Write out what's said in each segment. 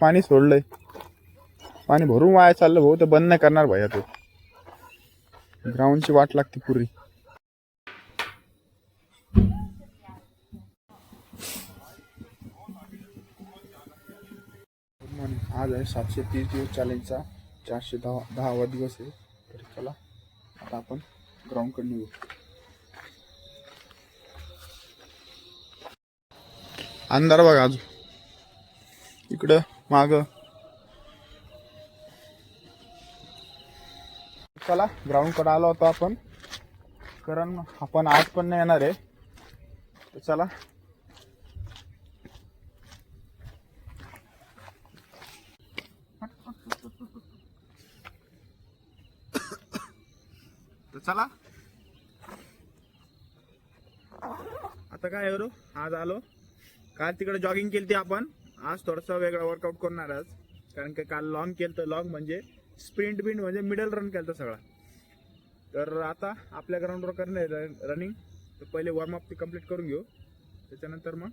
पाणी सोडलंय. पाणी भरून वाया चाललं भाऊ ते बंद नाही करणार भैया तो. ग्राउंडची वाट लागते पुरी. आज आहे सातशे तीस दिवस चॅलेंजचा चारशे दहा दहावा दिवस आहे. तर चला आता आपण ग्राउंडकडे निघू अंधार बघा अजून. इकडं माग. चला ग्राउंडकडे आलो होतो आपण. कारण आपण आज पण नाही येणार आहे. तर चला. तर चला. आता काय करू आज आलो. काल तिकडे जॉगिंग केली ती आपण. आज थोडासा वेगळा वर्कआउट करणार आज. कारण की काल लॉंग केलं तर लॉंग म्हणजे स्प्रिंट बिंट म्हणजे मिडल रन केलं सगळा. तर आता आपल्या ग्राउंडवर करणार रनिंग तर पहिले वॉर्मअप ते कंप्लीट करून घेऊ. त्याच्यानंतर मग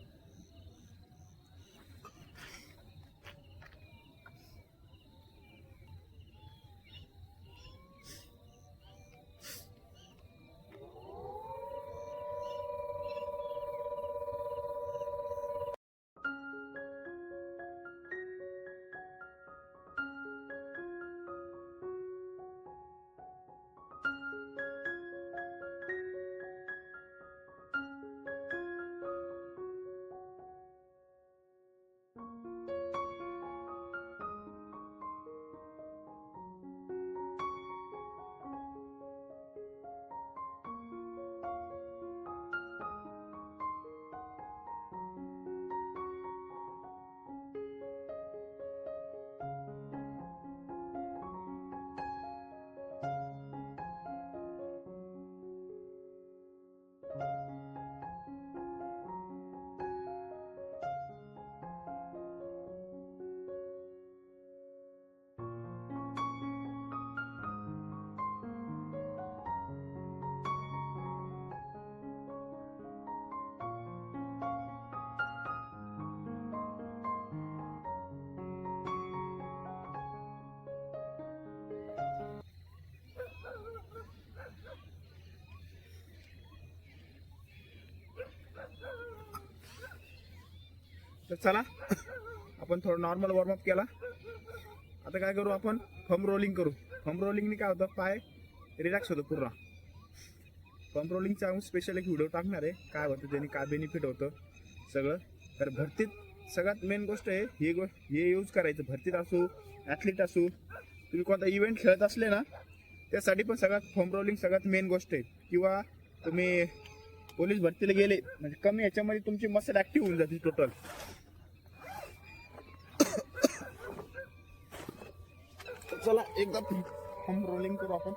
तर चला आपण थोडं नॉर्मल वॉर्मअप केला. आता काय करू आपण? फम रोलिंग करू. फम रोलिंगने काय होतं? पाय रिलॅक्स होतो पूर्ण. फम रोलिंगचा आम्ही स्पेशल एक व्हिडिओ टाकणार आहे. काय होतं? त्याने काय बेनिफिट होतं? सगळं. तर भरतीत सगळ्यात मेन गोष्ट आहे ही गो हे यूज करायचं. भरतीत असू ॲथलीट असू तुम्ही कोणता इव्हेंट खेळत असले ना त्यासाठी पण सगळ्यात फॉर्म रोलिंग सगळ्यात मेन गोष्ट आहे. किंवा तुम्ही पोलीस भरतीला गेले म्हणजे कमी याच्यामध्ये तुमची मसल ॲक्टिव्ह होऊन जाते टोटल चला एकदा फॉर्म रोलिंग करू आपण.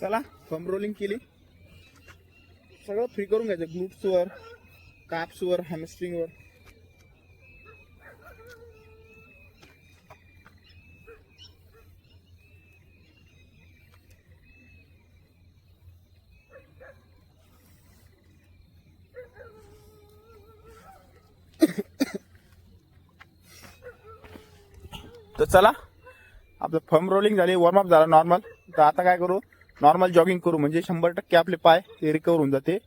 चला फम रोलिंग केली. सगळं फ्री करून घ्यायचं. ग्लुट्सवर काप्सवर हॅमस्ट्रिंगवर तर चला आपलं फर्म रोलिंग झाली वॉर्मअप झाला नॉर्मल तर आता काय करू? नॉर्मल जॉगिंग करू म्हणजे शंभर टक्के आपले पाय ते रिकवर होऊन जाते.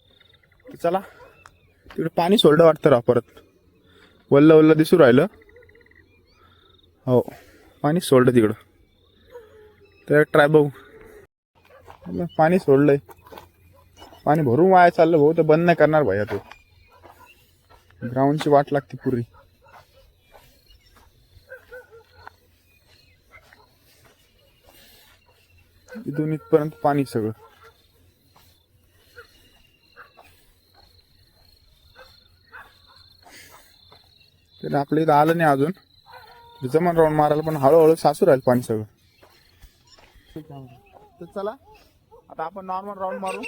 तर चला तिकडे पाणी सोडलं वाटतं राव परत. वल्ल वल्ल दिसू राहिलं. हो पाणी सोडलं तिकडं. तर ट्राय बघू. मग पाणी सोडलंय पाणी भरून वाया चाललं भाऊ तर बंद नाही करणार भाई तो. ग्राउंडची वाट लागते पुरी. इथून इथपर्यंत पाणी सगळं. तरी आपल्या इथं आलं नाही अजून. जमान राऊंड मारायला पण हळूहळू सासू राहील पाणी सगळं. तर चला आता आपण नॉर्मल राऊंड मारू.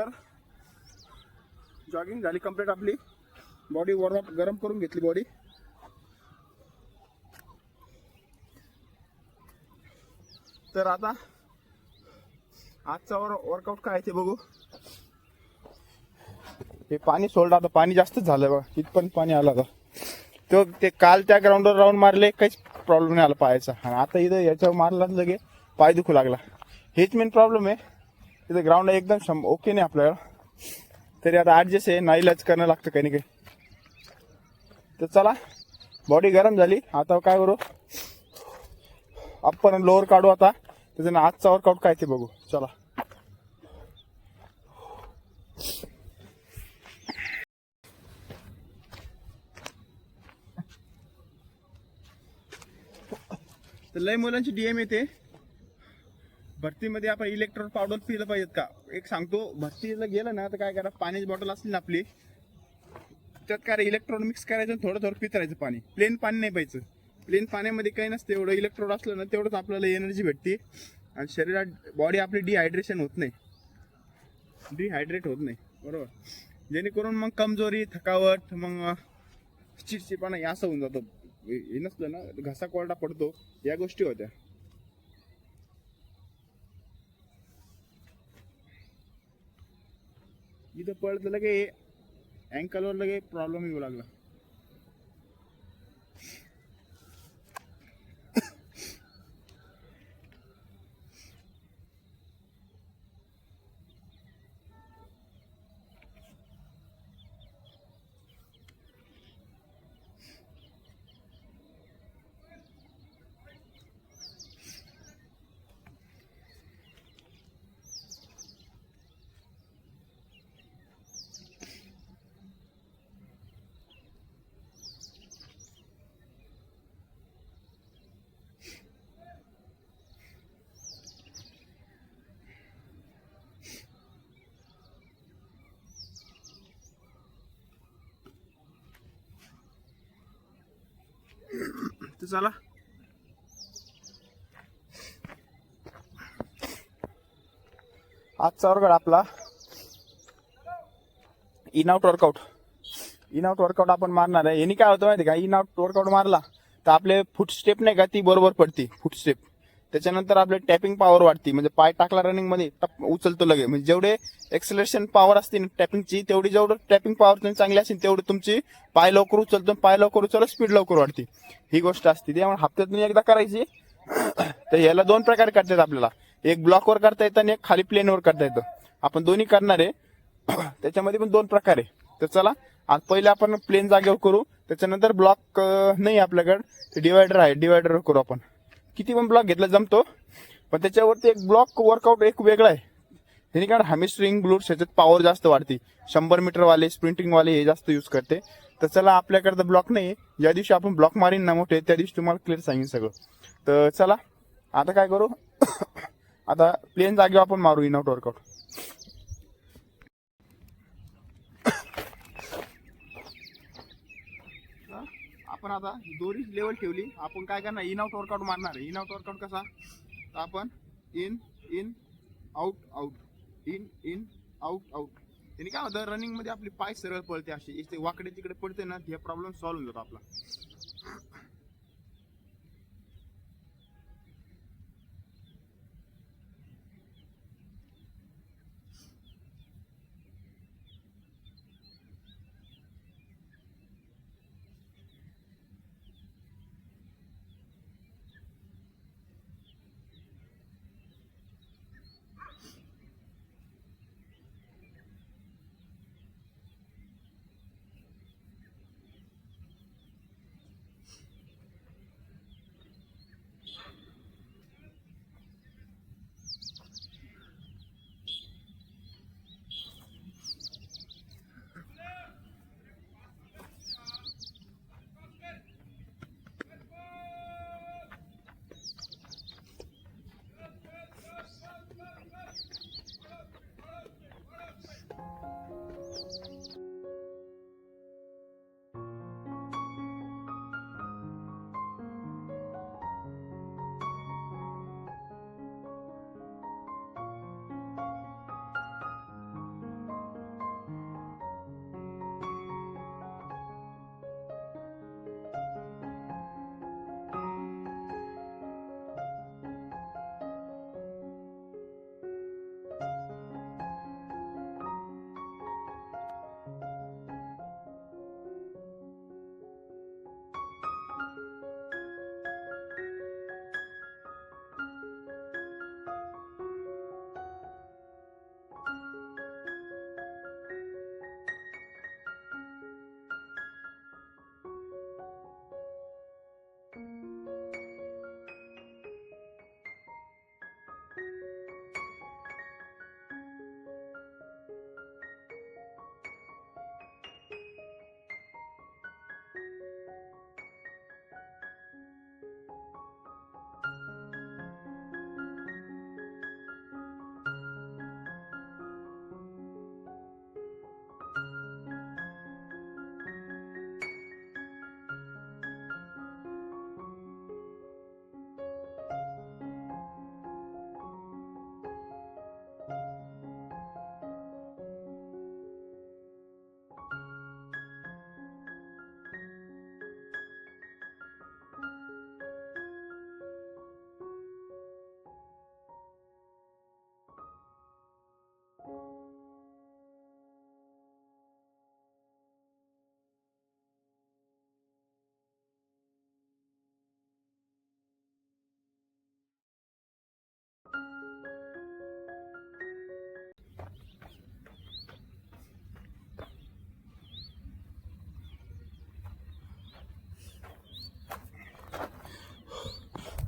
तर जॉगिंग झाली कंप्लीट आपली. बॉडी वॉर्मअप गरम करून घेतली बॉडी तर आता आजचा वर्कआउट काय आहे ते बघू. हे पाणी सोडलं आता पाणी जास्तच झालं बघा. इथपर्यंत पाणी आलं आता. तो ते काल त्या ग्राउंडवर राऊंड मारले काहीच प्रॉब्लेम नाही आला पायाचा. आणि आता इथं याच्यावर मारला लगे पाय दुखू लागला. हेच मेन प्रॉब्लेम आहे. तिथे ग्राउंड एकदम शं ओके नाही आपल्याला. तरी आता ॲडजस्ट आहे नाईलाज करणं लागतं काही ना काही. तर चला बॉडी गरम झाली. आता काय करू? अप्पर आणि लोअर काढू आता. त्याच्यानं आजचा वर्कआउट काय ते बघू. चला. तर लय मुलांची डीएम येते. भरतीमध्ये आपण इलेक्ट्रॉन पावडर पिलं पाहिजेत का? एक सांगतो भरतीला गेलं ना तर काय करा पाण्याची बॉटल असली ना आपली त्यात काय इलेक्ट्रॉन मिक्स करायचं आणि थोडं थोडं पितरायचं पाणी. प्लेन पाणी नाही प्यायचं. प्लेन पाण्यामध्ये काही नसतं एवढं इलेक्ट्रॉन असलं ना तेवढंच आपल्याला एनर्जी भेटते. आणि शरीरात बॉडी आपली डिहायड्रेशन होत नाही. डिहायड्रेट होत नाही. बरोबर? जेणेकरून मग कमजोरी थकावट मग चिडचिडपणा असं होऊन जातं. हे नसलं ना घसा कोरडा पडतो या गोष्टी होत्या. इथं पळत लगे अँकलवर लगे प्रॉब्लेम येऊ लागला. तर चला. आजचा वर्ग आपला. In out workout in out workout आपण मारणार आहे. यांनी काय होतं माहिती का? इन आउट वर्कआउट मारला तर आपले फुटस्टेप नाही का? ती बरोबर पडते. फूट स्टेप त्याच्यानंतर आपले टॅपिंग पॉवर वाढते. म्हणजे पाय टाकला रनिंगमध्ये उचलतो लगे म्हणजे जेवढे एक्सलेशन पॉवर असते टॅपिंगची तेवढी जेवढं टॅपिंग पॉवर तुम्ही चांगली असेल तेवढी तुमची पाय लवकर उचलतो पाय लवकर उचल स्पीड लवकर वाढते. ही गोष्ट असते. त्यामुळे हप्त्यातून एकदा करायची. तर याला दोन प्रकारे करता येतात आपल्याला. एक ब्लॉकवर करता येतं आणि एक खाली प्लेनवर करता येतं. आपण दोन्ही करणार आहे. त्याच्यामध्ये पण दोन प्रकार आहे. तर चला आज पहिले आपण प्लेन जागेवर करू. त्याच्यानंतर ब्लॉक नाही आपल्याकडे. डिवायडर आहे. डिवायडरवर करू आपण. किती पण ब्लॉक घेतला जमतो पण त्याच्यावरती एक ब्लॉक वर्कआउट एक वेगळा आहे. त्याने कारण हॅमिस्ट्रिंग ब्लूट्स ह्याच्यात पॉवर जास्त वाढते. शंभर मीटरवाले स्प्रिंटिंगवाले हे जास्त यूज करते. तर चला आपल्याकडे ब्लॉक नाही ज्या दिवशी आपण ब्लॉक मारीन ना मोठे त्या दिवशी तुम्हाला क्लिअर सांगेन सगळं. तर चला आता काय करू? आता प्लेन जागेवर आपण मारू इन आउट वर्कआउट आपण आता दोरी लेवल ठेवली. आपण काय करणार? इन आउट वर्कआउट मारणार इन आउट वर्कआउट कसा? तर आपण in in out out in in out out त्याने काय होतं? रनिंगमध्ये आपली पाय सरळ पळते अशी इथे वाकडे तिकडे पडते ना हे प्रॉब्लेम सॉल्व्ह होतो आपला.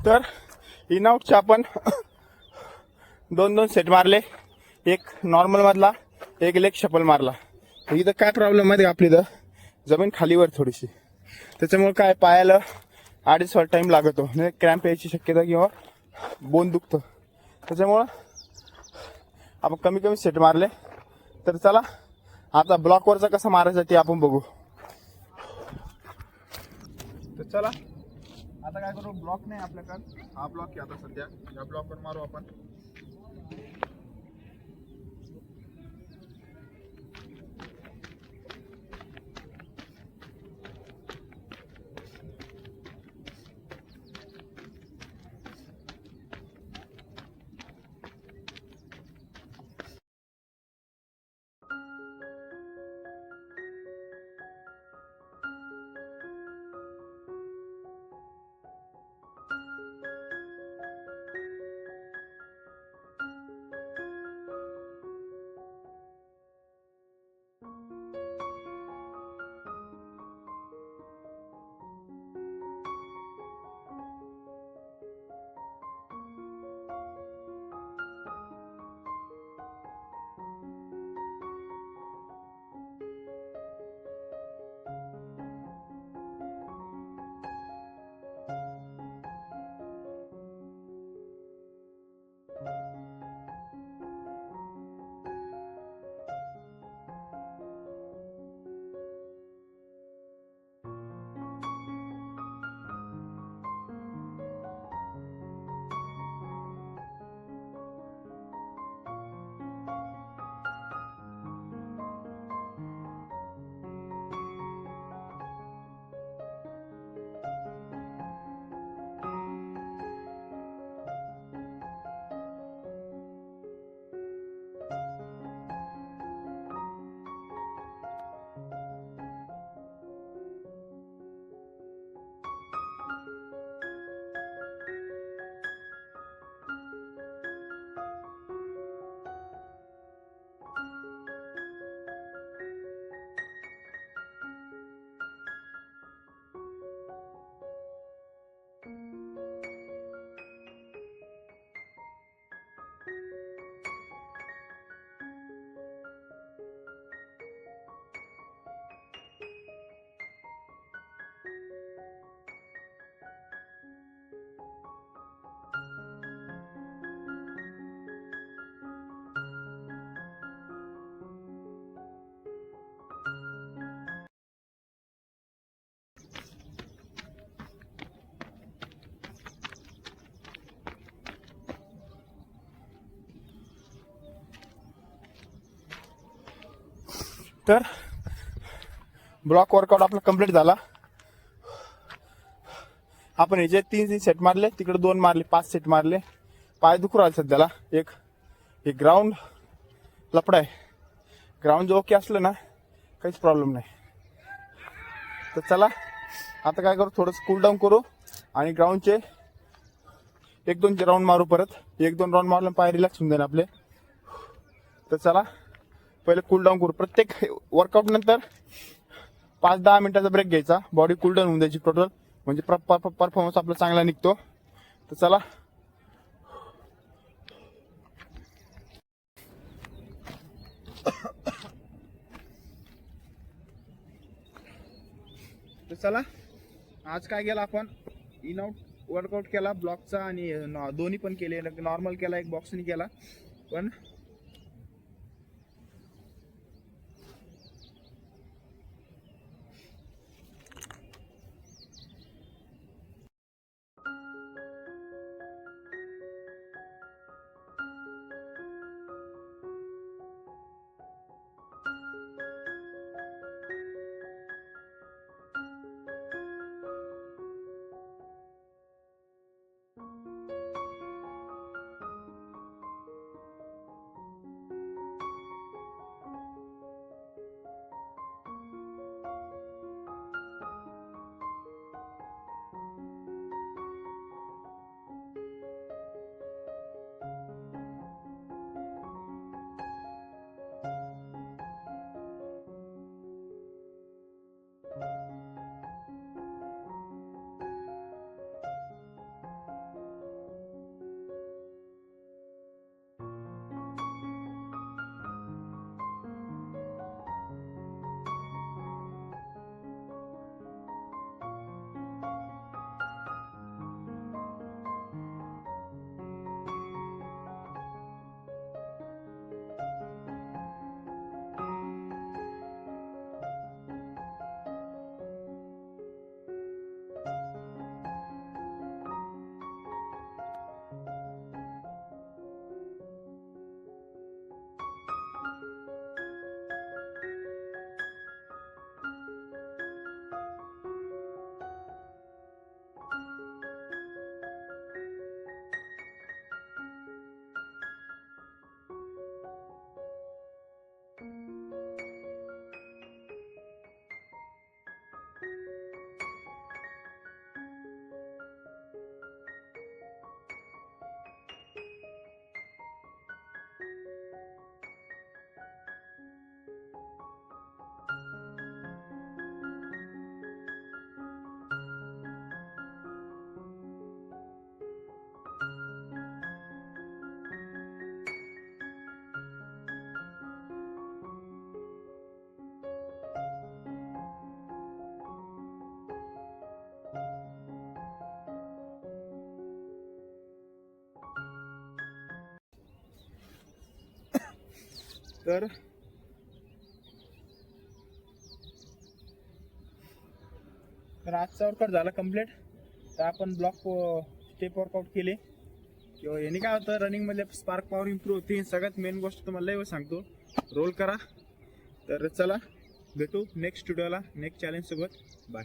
तर इनआउटचे आपण दोन दोन सेट मारले. एक नॉर्मल मधला एक लेग शपल मारला. इथं काय प्रॉब्लेम आहे आपली इथं? जमीन खालीवर थोडीशी. त्याच्यामुळे काय पायाला अडीच वर टाईम लागतो. म्हणजे क्रॅम्प यायची शक्यता किंवा बोन दुखतं. त्याच्यामुळं आपण कमी कमी सेट मारले. तर चला आता ब्लॉकवरचा कसा मारायचा ते आपण बघू. तर चला. आता काय करू? ब्लॉक नाही आपल्याकडे हा ब्लॉक आहे आता सध्या. या ब्लॉकवर मारू आपण. तर ब्लॉक वर्कआउट आपला कंप्लीट झाला. आपण हे जे तीन तीन सेट मारले तिकडे दोन मारले पाच सेट मारले. पाय दुखू राहिले सध्याला. एक हे ग्राउंड लपडा आहे ग्राउंड जो ओके असलं ना काहीच प्रॉब्लेम नाही. तर चला आता काय करू थोडंसं कूल डाऊन करू आणि ग्राउंडचे एक दोन राऊंड मारू परत. एक दोन राऊंड मारलं पाय रिलॅक्स होऊन जाईल आपले. तर चला पहिले कूल डाऊन करू. प्रत्येक वर्कआउट नंतर पाच दहा मिनिटाचा ब्रेक घ्यायचा. बॉडी कूल डाऊन होऊन द्यायची टोटल म्हणजे परफॉर्मन्स आपला चांगला निघतो. तर चला. तर चला. आज काय केलं आपण? इन आउट वर्कआउट केला ब्लॉकचा आणि दोन्ही पण केले. नॉर्मल केला एक बॉक्सनी केला. पण तर तर आजचा वर्कआउट झाला कंप्लीट तर आपण ब्लॉक स्टेप वर्कआउट केले. किंवा याने काय होतं रनिंगमध्ये स्पार्क पॉवर इम्प्रूव्ह होते सगळ्यात मेन गोष्ट तुम्हाला लय सांगतो. रोल करा. तर चला भेटू नेक्स्ट स्टुडिओला नेक्स्ट चॅलेंजसोबत बाय